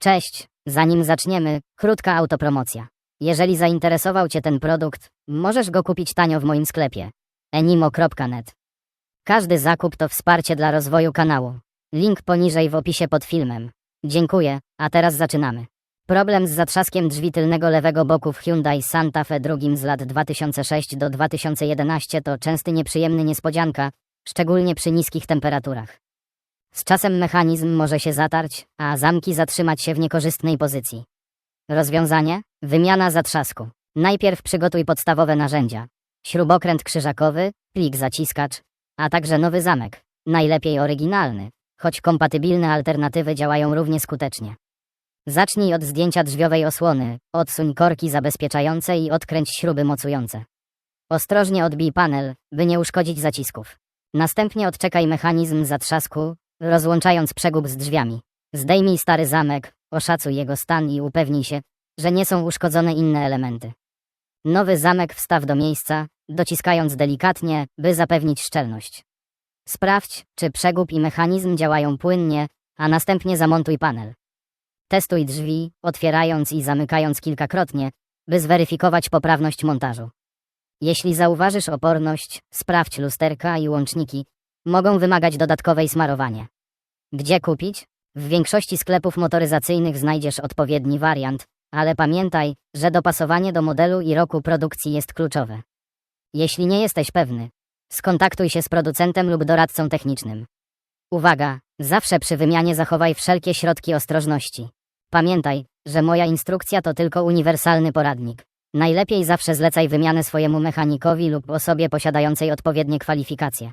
Cześć, zanim zaczniemy, krótka autopromocja. Jeżeli zainteresował Cię ten produkt, możesz go kupić tanio w moim sklepie enimo.net. Każdy zakup to wsparcie dla rozwoju kanału. Link poniżej w opisie pod filmem. Dziękuję, a teraz zaczynamy. Problem z zatrzaskiem drzwi tylnego lewego boku w Hyundai Santa Fe drugim z lat 2006 do 2011 to częsty nieprzyjemny niespodzianka, szczególnie przy niskich temperaturach. Z czasem mechanizm może się zatarć, a zamki zatrzymać się w niekorzystnej pozycji. Rozwiązanie? Wymiana zatrzasku. Najpierw przygotuj podstawowe narzędzia. Śrubokręt krzyżakowy, plik zaciskacz, a także nowy zamek. Najlepiej oryginalny, choć kompatybilne alternatywy działają równie skutecznie. Zacznij od zdjęcia drzwiowej osłony, odsuń korki zabezpieczające i odkręć śruby mocujące. Ostrożnie odbij panel, by nie uszkodzić zacisków. Następnie odczekaj mechanizm zatrzasku, rozłączając przegub z drzwiami. Zdejmij stary zamek, oszacuj jego stan i upewnij się, że nie są uszkodzone inne elementy. Nowy zamek wstaw do miejsca, dociskając delikatnie, by zapewnić szczelność. Sprawdź, czy przegub i mechanizm działają płynnie, a następnie zamontuj panel. Testuj drzwi, otwierając i zamykając kilkakrotnie, by zweryfikować poprawność montażu. Jeśli zauważysz oporność, sprawdź lusterka i łączniki, mogą wymagać dodatkowej smarowania. Gdzie kupić? W większości sklepów motoryzacyjnych znajdziesz odpowiedni wariant, ale pamiętaj, że dopasowanie do modelu i roku produkcji jest kluczowe. Jeśli nie jesteś pewny, skontaktuj się z producentem lub doradcą technicznym. Uwaga, zawsze przy wymianie zachowaj wszelkie środki ostrożności. Pamiętaj, że moja instrukcja to tylko uniwersalny poradnik. Najlepiej zawsze zlecaj wymianę swojemu mechanikowi lub osobie posiadającej odpowiednie kwalifikacje.